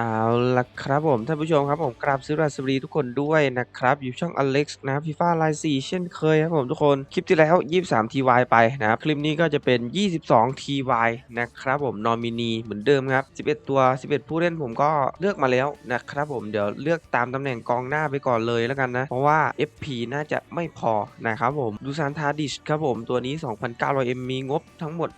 เอาละครับผมท่านผู้ชมครับผมกราบสวัสดีทุกคนด้วยนะครับอยู่ช่องอเล็กซ์นะฟีฟ่าไลน์4เช่นเคยครับผมทุกคนคลิปที่แล้ว 23 TY ไปนะครับคลิปนี้ก็จะเป็น 22 TY นะครับผมนอมินีเหมือนเดิมครับ 11 ตัว 11 ผู้เล่นผมก็เลือกมาแล้วนะครับผมเดี๋ยวเลือกตามตำแหน่งกองหน้าไปก่อนเลยแล้วกันนะ เพราะว่า FP น่าจะไม่พอนะครับผมดูซานทาดิชครับผมตัวนี้ 2,900M มีงบทั้งหมด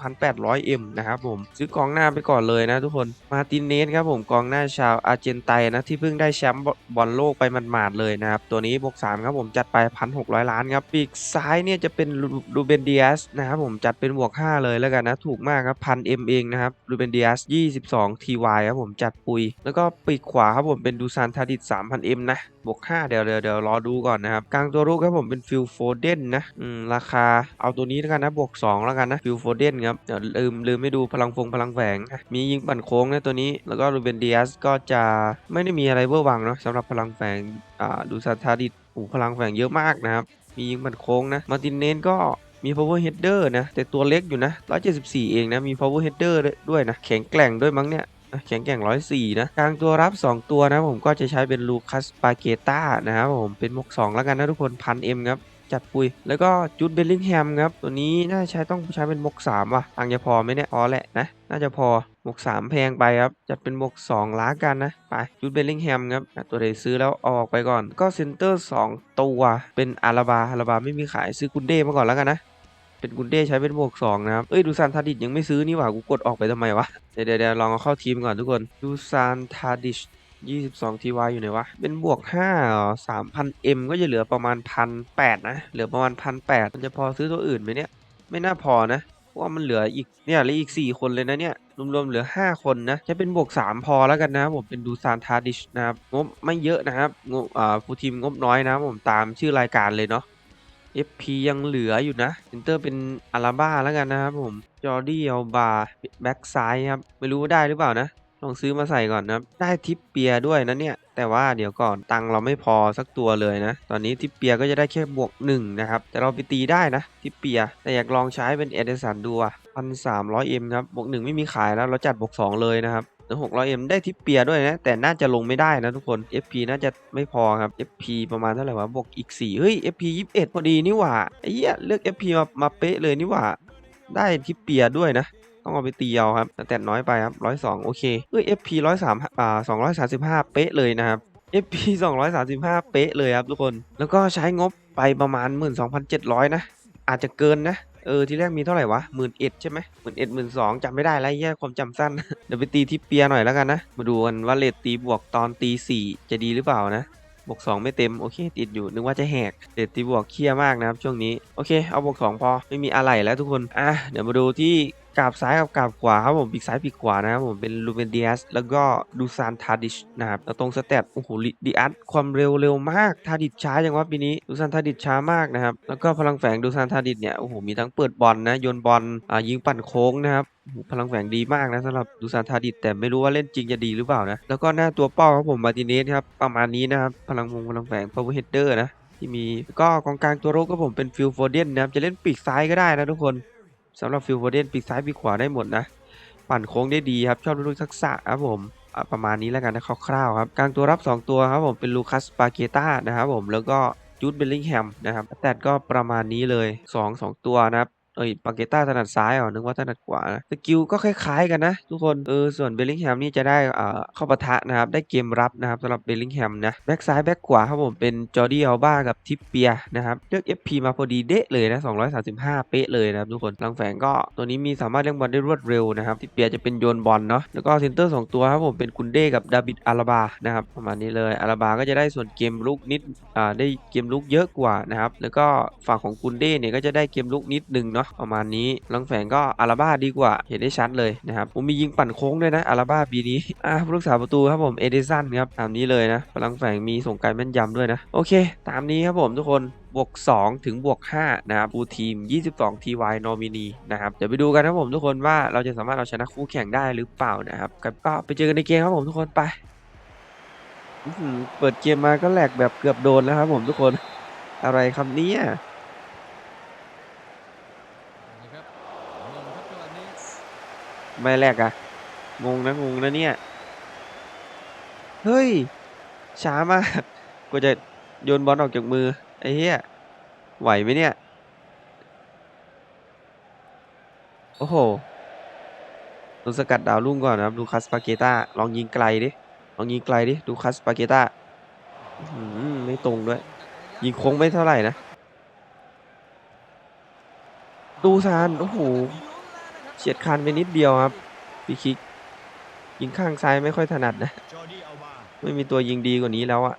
11,800M นะครับผมซื้อกองหน้าไปก่อนเลยนะทุกคนมาตินเนสครับผมกองหน้าชาวอาร์เจนไตนะที่เพิ่งได้แชมป์บอลโลกไปหมาดๆเลยนะครับตัวนี้บวก3ครับผมจัดไป 1,600 ล้านครับปีกซ้ายเนี่ยจะเป็นรูเบนเดียสนะครับผมจัดเป็นบวก 5 เลยแล้วกันนะถูกมากครับพันเอ็มเองนะครับรูเบนเดียส22 TY ครับผมจัดปุย แล้วก็ปีกขวาครับผมเป็นดูซานทาดิด 3,000M นะบวก 5 เดี๋ยวเดี๋ยวเดี๋ยวรอดูก่อนนะครับกลางตัวรุกครับผมเป็นฟิลโฟเดนนะอืมราคาเอาตัวนี้แล้วกันนะบวก 2 แล้วกันนะฟิลโฟเดนครับเดี๋ยวลืมลืมไม่ดูพลังฟงพลังแฝงมียิงปั่นโค้งนะตัวนี้แล้วก็รูเบนเดียสก็จะไม่ได้มีอะไรเวอร์วังเนาะสำหรับพลังแฝงดูซานทาดิดโอ้พลังแฝงเยอะมากนะครับ มียิงปั่นโค้งนะ มาร์ตินเนสก็มี power header นะ แต่ตัวเล็กอยู่นะ 174 เองนะ มี power header ด้วยนะ แข็งแกร่งด้วยมั้งเนี่ยแข็งแกร่ง104 นะ กลางตัวรับ 2 ตัวนะผมก็จะใช้เป็นลูคัสปาเกต้านะครับผมเป็นมก 2 แล้วกันนะทุกคนพันเอ็มครับ จัดปุย แล้วก็จูดเบลลิงแฮมครับ ตัวนี้น่าใช้ต้องใช้เป็นมก 3 ว่ะตังค์จะพอไหมเนี่ย พอแหละนะ น่าจะพอ มก3แพงไปครับจัดเป็นมก2ล้ากันนะ ไปจูดเบลลิงแฮมครับตัวใดซื้อแล้วเอาออกไปก่อน ก็เซนเตอร์2ตัวเป็นอาราบาอาราบาไม่มีขายซื้อกุนเด้มาก่อนแล้วกันนะเป็นกุนเด้ใช้เป็นบวกสองนะครับ เอ้ยดูซานทาดิชยังไม่ซื้อนี่หว่ากูกดออกไปทำไมวะ เดี๋ยวเดี๋ยวลองเอาเข้าทีมก่อนทุกคนดูซานทาดิช22 TY อยู่ไหนวะ เป็นบวก5เหรอ3,000 M ก็จะเหลือประมาณ 1,800 นะ เหลือประมาณ 1,800 มันจะพอซื้อตัวอื่นไหมเนี่ย ไม่น่าพอนะ เพราะว่ามันเหลืออีกเนี่ยเหลืออีก 4 คนเลยนะเนี่ย รวมๆเหลือ 5 คนนะจะเป็นบวก 3 พอแล้วกันนะผมเป็นดูซานทาดิชนะครับงบไม่เยอะนะครับงบอ่าฟูทีมงบน้อยนะผมตามชื่อรายการเลยเนาะ FP ยังเหลืออยู่นะเซนเตอร์เป็นอาราบ้าแล้วกันนะครับผมจอร์ดี้เอลบาแบ็กซ้ายครับ ไม่รู้ว่าได้หรือเปล่านะ ลองซื้อมาใส่ก่อนนะครับ ได้ทิปเปียด้วยนะเนี่ย แต่ว่าเดี๋ยวก่อนตังเราไม่พอสักตัวเลยนะ ตอนนี้ทิปเปียก็จะได้แค่บวก1นะครับ แต่เราไปตีได้นะทิปเปีย แต่อยากลองใช้เป็นเอเดสันดูอะพันสามร้อยเอ็มครับ บวก1ไม่มีขายแล้ว เราจัดบวก2เลยนะครับแล้ว 600M ได้ทิปเปียด้วยนะ แต่น่าจะลงไม่ได้นะทุกคน FP น่าจะไม่พอครับ FP ประมาณเท่าไหร่วะบวกอีก 4 เฮ้ย FP 21 พอดีนี่หว่าไอ้เหี้ยเลือก FP มามาเป๊ะเลยนี่หว่า ได้ทิปเปียด้วยนะ ต้องเอาไปตีเอาครับแต่น้อยไปครับ102โอเคเฮ้ย FP 103อ่า235เป๊ะเลยนะครับ FP 235เป๊ะเลยครับทุกคน แล้วก็ใช้งบไปประมาณ12,700นะ อาจจะเกินนะเออที่แรกมีเท่าไหร่วะหมื่นเอ็ดใช่ไหมหมื่นเอ็ดหมื่นสองจำไม่ได้แล้วแย่ความจำสั้น เดี๋ยวไปตีที่เปียหน่อยแล้วกันนะ มาดูกันว่าเลทตีบวกตอนตีสี่จะดีหรือเปล่านะบวก2ไม่เต็มโอเคติดอยู่นึกว่าจะแหกเลทตีบวกเครียดมากนะครับช่วงนี้โอเคเอาบวก2พอไม่มีอะไรแล้วทุกคนอะเดี๋ยวมาดูที่ กราบซ้ายกับกราบขวาครับผมปีกซ้ายปีกขวานะครับผมเป็นลูเบนเดียสแล้วก็ดูซานทาดิชนะครับแล้วตรงสเตตโอ้โหดีอัตความเร็วเร็วมากทาดิชช้าอย่างว่าปีนี้ดูซานทาดิชช้ามากนะครับแล้วก็พลังแฝงดูซานทาดิชเนี่ยโอ้โหมีทั้งเปิดบอลนะโยนบอลอ่ายิงปั่นโค้งนะครับโอ้โหพลังแฝงดีมากนะสำหรับดูซานทาดิชแต่ไม่รู้ว่าเล่นจริงจะดีหรือเปล่านะแล้วก็หน้าตัวเป้าครับผมมาติเนสครับประมาณนี้นะครับพลังวงพลังแฝง power header นะที่มีก็กองกลางตัวรุกก็ผมเป็นฟิลโฟเดนนะครับจะเล่นปีกซ้ายก็ได้นะทุกคน สำหรับฟิลโฟเดนปีกซ้ายปีกขวาได้หมดนะ ปั่นโค้งได้ดีครับ ชอบลูกทักษะครับผมประมาณนี้แล้วกันนะคร่าวๆครับกลางตัวรับ 2 ตัวครับผมเป็นลูคัสปาเกต้านะครับผมแล้วก็จูดเบลลิงแฮมนะครับแต่ก็ประมาณนี้เลย 2 2 ตัวนะครับ เอ้ยปาเกต้าถนัดซ้ายเหรอนึกว่าถนัดขวานะสกิลก็คล้ายๆกันนะ ทุกคนเออส่วนเบลลิงแฮมนี่จะได้อ่าเข้าปะทะนะครับ ได้เกมรับนะครับสำหรับเบลลิงแฮมนะแบ็กซ้ายแบ็กขวาครับผมเป็นจอร์ดี้อัลบ้ากับทิปเปียนะครับเลือก FP มาพอดีเดะเลยนะ 235 เป๊ะเลยนะครับทุกคนลังแฝงก็ตัวนี้มีสามารถเลี้ยงบอลได้รวดเร็วนะครับทิปเปียจะเป็นโยนบอลเนาะแล้วก็เซนเตอร์ 2 ตัวครับผมเป็นกุนเด้กับดาบิดอาราบานะครับประมาณนี้เลยอาราบาก็จะได้ส่วนเกมลุกนิดอ่าได้เกมลุกเยอะกว่านะครับแล้วก็ฝั่งของกุนเด้เนี่ยก็จะได้เกมลุกนิดนึงเนาะประมาณนี้ลังแฝงก็อาราบาดีกว่าเห็นได้ชัดเลยนะครับผมมียิงปั่นโค้งด้วยนะอาราบาปีนี้อ่าผู้รักษาประตูครับผมเอเดสันครับตามนี้เลยนะพลังแฝงมีส่งไกลแม่นยำด้วยนะโอเค ตามนี้ครับผมทุกคนบวก 2 ถึงบวก 5 นะครับฟูทีม 22 TY Nomini นะครับ เดี๋ยวไปดูกันครับผมทุกคนว่าเราจะสามารถเอาชนะคู่แข่งได้หรือเปล่านะครับก็ไปเจอกันในเกมครับผมทุกคนไปเปิดเกมมาก็แหลกแบบเกือบโดนแล้วครับผมทุกคน อะไรครับเนี่ย นะครับ งงครับจังหวะนี้ไม่แหลกอะงงนะงงนะเนี่ย เฮ้ย ช้ามาก กว่าจะโยนบอลออกจากมือ ไอ้เหี้ย ไหวไหมเนี่ย โอ้โหโดนสกัดดาวรุ่งก่อนนะครับ ดูคัสปาเกต้า ลองยิงไกลดิ ลองยิงไกลดิ ดูคัสปาเกตาอื้อหือไม่ตรงด้วย ยิงโค้งไม่เท่าไหร่นะ ดูซาน โอ้โห เฉียดคานไปนิดเดียวครับพีคิก ยิงข้างซ้ายไม่ค่อยถนัดนะ ไม่มีตัวยิงดีกว่านี้แล้วอะ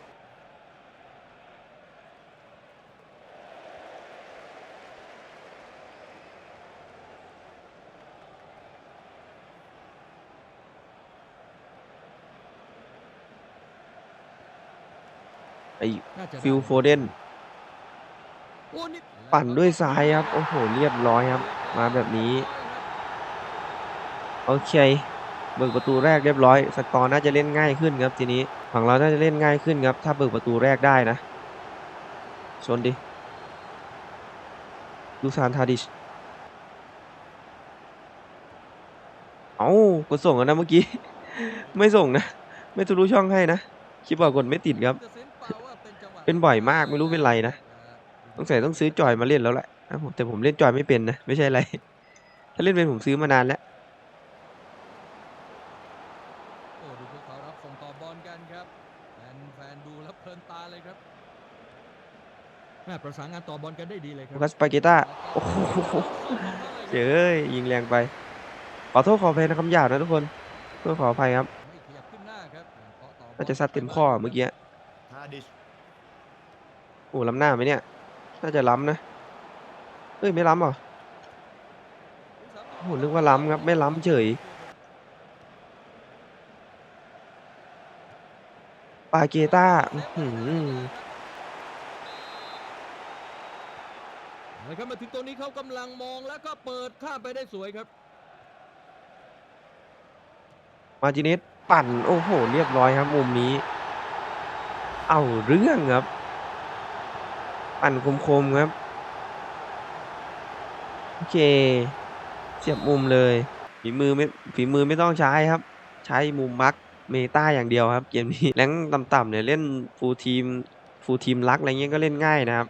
ไอฟิลโฟเดนปั่นด้วยซ้ายครับ โอ้โห เรียบร้อยครับ มาแบบนี้ โอเคเบิกประตูแรกเรียบร้อย สกอร์น่าจะเล่นง่ายขึ้นครับทีนี้ฝั่งเราน่าจะเล่นง่ายขึ้นครับ ถ้าเบิกประตูแรกได้นะชนดิดูซานทาดิชเอากดส่งแล้วนะเมื่อกี้ ไม่ส่งนะ ไม่ทะลุช่องให้นะคิดว่ากดไม่ติดครับ เป็นบ่อยมากไม่รู้เป็นไรนะต้องใส่ต้องซื้อจอยมาเล่นแล้วแหละแต่ผมเล่นจอยไม่เป็นนะ ไม่ใช่อะไร ถ้าเล่นเป็นผมซื้อมานานแล้ว โอ้ดูพวกเขารับส่งต่อบอลกันครับแฟนแฟนดูแล้วเพลินตาเลยครับแม่ ประสานงานต่อบอลกันได้ดีเลยครัลูคัสปาเกต้าโอ้โหเจ๋ยยิงแรงไป ขอโทษขออภัยนะคำหยาบนะทุกคนเพื่อขออภัยครับไม่ขยับขึ้นหน้าครับเคาะต่อบอลน่าจะซัดเต็มข้อเมื่อกี้ทาดิชโอ้ล้ำหน้าไหมเนี่ย น่าจะล้ำนะเอ้ยไม่ล้ำเหรอโอ้โหนึกว่าล้ำครับ ไม่ล้ำเฉยปาเกต้าอื้อหือ นะครับมาถึงตรงนี้เขากำลังมองแล้วก็เปิดข้ามไปได้สวยครับ มาร์ติเนสปั่นโอ้โห เรียบร้อยครับมุมนี้ เอาเรื่องครับ ปั่นคมๆครับ โอเค เสียบมุมเลยฝีมือไม่ฝีมือไม่ต้องใช้ครับ ใช้มุมมักเมตาอย่างเดียวครับ เกมนี้แรงต่ำๆเนี่ยเล่นฟูลทีมฟูลทีมลักอะไรเงี้ยก็เล่นง่ายนะครับ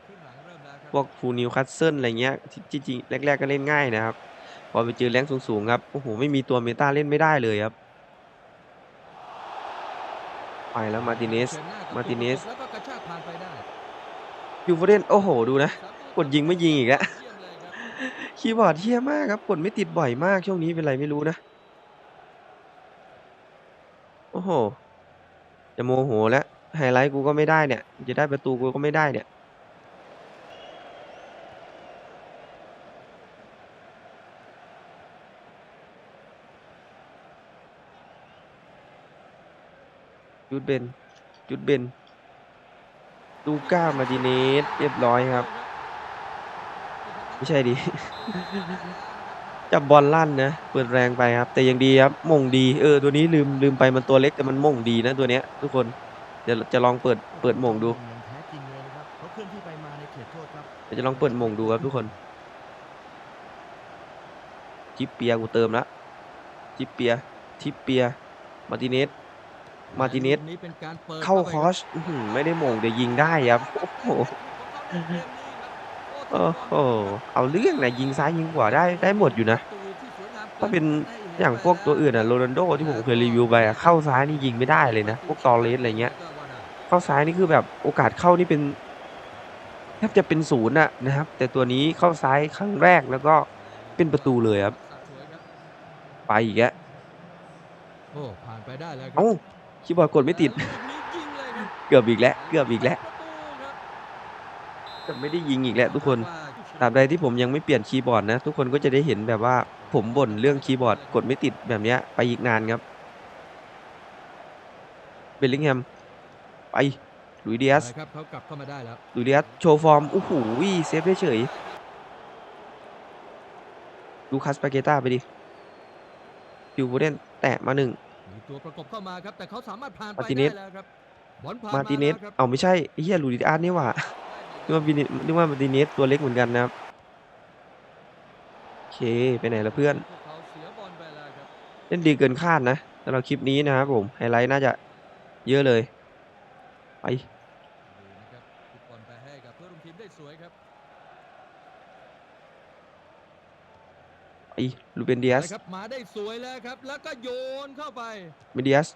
พวกฟูนิวคัสเซิลอะไรเงี้ยจริงๆแรก ๆ ก็เล่นง่ายนะครับ พอไปเจอแรงสูงๆครับโอ้โหไม่มีตัวเมตาเล่นไม่ได้เลยครับไปแล้วมาติเนสมาติเนสยูโฟเดนโอ้โหดูนะ กดยิงไม่ยิงอีกแล้วคีย์บอร์ดเที่ยมากครับกดไม่ติดบ่อยมากช่วงนี้เป็นไรไม่รู้นะ โอ้โหจะโมโหแล้วไฮไลท์กูก็ไม่ได้เนี่ย จะได้ประตูกูก็ไม่ได้เนี่ย จุดเบนจุดเบนลูก้ามาร์ติเนสเรียบร้อยครับ ไม่ใช่ดิ จับบอลลั่นนะ เปิดแรงไปครับ แต่ยังดีครับมงดีเออตัวนี้ลืมลืมไปมันตัวเล็กแต่มันมงดีนะตัวเนี้ย ทุกคนเดี๋ยวจะลองเปิดเปิดมงดูอย่างแท้จริงเลยนะครับเขาเคลื่อนที่ไปมาในเขตโทษครับเดี๋ยวจะลองเปิดมงดูครับทุกคนจิปเปียกูเติมละจิปเปียทิปเปียมาร์ติเนส มาร์ติเนสลูกนี้เป็นการปิดเข้าไปคอสอื้อหือไม่ได้มงแต่ยิงได้ครับโอ้โหโอ้โหเอาเรื่องนะยิงซ้ายยิงขวาได้ได้หมดอยู่นะ ถ้าเป็นอย่างพวกตัวอื่นอะโรนัลโดที่ผมเคยรีวิวไปอะเข้าซ้ายนี่ยิงไม่ได้เลยนะ พวกตอเลสอะไรเงี้ย เข้าซ้ายนี่คือแบบโอกาสเข้านี่เป็นแทบจะเป็นศูนย์อะนะครับ แต่ตัวนี้เข้าซ้ายครั้งแรกแล้วก็เป็นประตูเลยครับ ไปอีกแล้วโอ้ผ่านไปได้แล้วครัเอ้า คีย์บอร์ดกดไม่ติดแล้วลูกนี้ยิงเลยครับเกือบอีกแล้ว เกือบอีกแล้วประตูครับจะไม่ได้ยิงอีกแล้วทุกคนว่าตราบใดที่ผมยังไม่เปลี่ยนคีย์บอร์ดนะ ทุกคนก็จะได้เห็นแบบว่าผมบ่นเรื่องคีย์บอร์ดกดไม่ติดแบบเนี้ยไปอีกนานครับ เบลลิงแฮม ไปหลุยส์เดียสนะครับเขากลับเข้ามาได้แล้วหลุยส์เดียสโชว์ฟอร์ม โอ้โหเซฟได้เฉยดูคัสปาเกต้าไปดิฟิวโบเดนแตะมาหนึ่งมี ตัวประกบเข้ามาครับแต่เขาสามารถผ่านไปมาร์ติเนได้สแล้วครับบอลผ่านมามาร์ติเนส แล้วครับเอาไม่ใช่ไอ้เฮียหลุยส์อาร์ตนี่หว่านึกว่าวินินึกว่ามาร์ติเนสตัวเล็กเหมือนกันนะครับโอเคไปไหนแล้วเพื่อน พวกเขาเสียบอลไปแล้วครับเล่นดีเกินคาดนะสำหรับคลิปนี้นะครับผม ไฮไลท์น่าจะเยอะเลย ไป ดูนะครับฟุตบอลไปให้กับเพื่อนร่วมทีมได้สวยครับ ไปลูเบนเดียสนะครับมาได้สวยแล้วครับ แล้วก็โยนเข้าไปเบนเดียส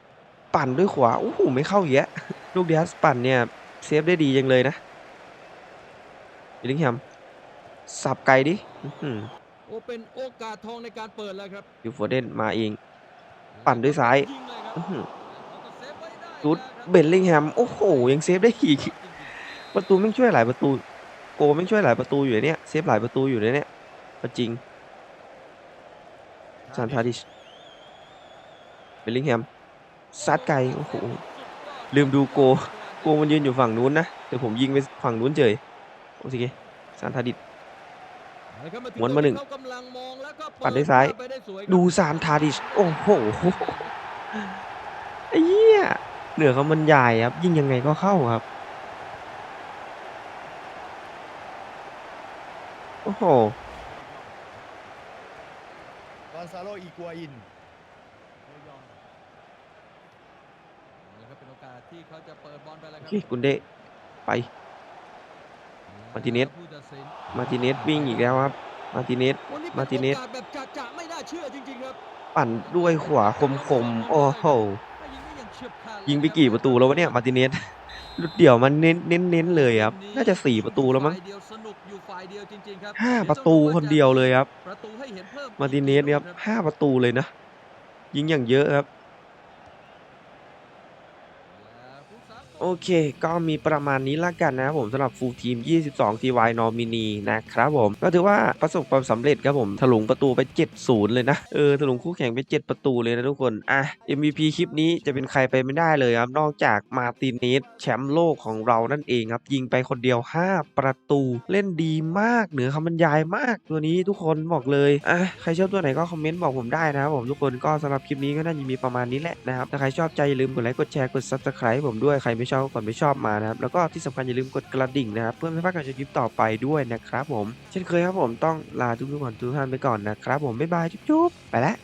ปั่นด้วยขวาโอ้โหไม่เข้าอีกแยะลูกเดียสปั่นเนี่ยเซฟได้ดีจังเลยนะเบลลิงแฮมสับไกลดิอื้อหือโอ้เป็นโอกาสทองในการเปิดแล้วครับยูโฟเดนมาเอง ปั่นด้วยซ้ายงเลยครับอื้อหือเขาก็เซฟไว้ได้จุดแล้วครับเบลลิงแฮมโอ้โหยังเซฟได้อีกประตูแม่งช่วยหลายประตู โกแม่งช่วยหลายประตูอยู่เนี่ยเซฟหลายประตูอยู่เลยเนี่ยเอาจริง ซานทาดิชเบลลิงแฮมซัดไกลโอ้โหลืมดูโก โกมันยืนอยู่ฝั่งนู้นนะเดี๋ยวผมยิงไปฝั่งนู้นเฉยโอเคซานทาดิชหมุนมาหนึ่งปั่นด้วยซ้าย ดูซานทาดิชโอ้โหไอ้เหี้ยเหนือเขามันใหญ่ครับ ยิงยังไงก็เข้าครับ โอ้โห กอนซาโลอีกัวอินนะครับเป็นโอกาสที่เขาจะเปิดบอลไปแล้วโอครัเคกุนเดะไป มาร์ติเนสผู้ตัดสินมาร์ติเนสวิ่งอีกแล้วครับ มาร์ติเนสวันนี้มาร์ติเป็นเนโอสกาสแบบจะๆไม่น่าเชื่อจริงๆครับปั่นด้วยขวาคมๆ โอ้โหถ้ายิงได้อย่างเฉียบขาดยิงไปกี่ประตูแล้ววะเนี่ย มาร์ติเนส ลุดเดี่ยวมันเน้นเน้นเน้นเลยครับ น่าจะสี่ประตูแล้วมั้งฝ่ายเดียวสนุกอยู่ฝ่ายเดียวจริงๆครับห้าเดี๋ยวประตูต้องคนเดียวเลยครับประตูให้เห็นเพิ่มมาร์ติเนสครับห้าประตูเลยนะ ยิงอย่างเยอะครับ และผู้สาประตู โอเค ก็มีประมาณนี้ละกันนะครับผมสำหรับฟูลทีม 22 TY Nomini นะครับผม ก็ถือว่าประสบความสำเร็จครับผมถลุงประตูไป 7-0 เลยนะ เออถลุงคู่แข่งไป 7 ประตูเลยนะทุกคน อะ MVP คลิปนี้จะเป็นใครไปไม่ได้เลยครับ นอกจากมาติเนสแชมป์โลกของเรานั่นเองครับ ยิงไปคนเดียว 5 ประตูเล่นดีมากเหนือคำบรรยายมากตัวนี้ทุกคนบอกเลยอะใครชอบตัวไหนก็คอมเมนต์บอกผมได้นะครับผมทุกคนก็สำหรับคลิปนี้ก็น่าจะมีประมาณนี้แหละนะครับถ้าใครชอบใจอย่าลืมกดไลค์กดแชร์กด subscribe ผมด้วยใครไม่ชอบก่อนไม่ชอบมานะครับแล้วก็ที่สำคัญอย่าลืมกดกระดิ่งนะครับเพื่อไม่พลาดการชมคลิปต่อไปด้วยนะครับผม เช่นเคยครับผมต้องลาทุกทุกคนทุกท่านไปก่อนนะครับผมบ๊ายบายจุ๊บๆไปแล้ว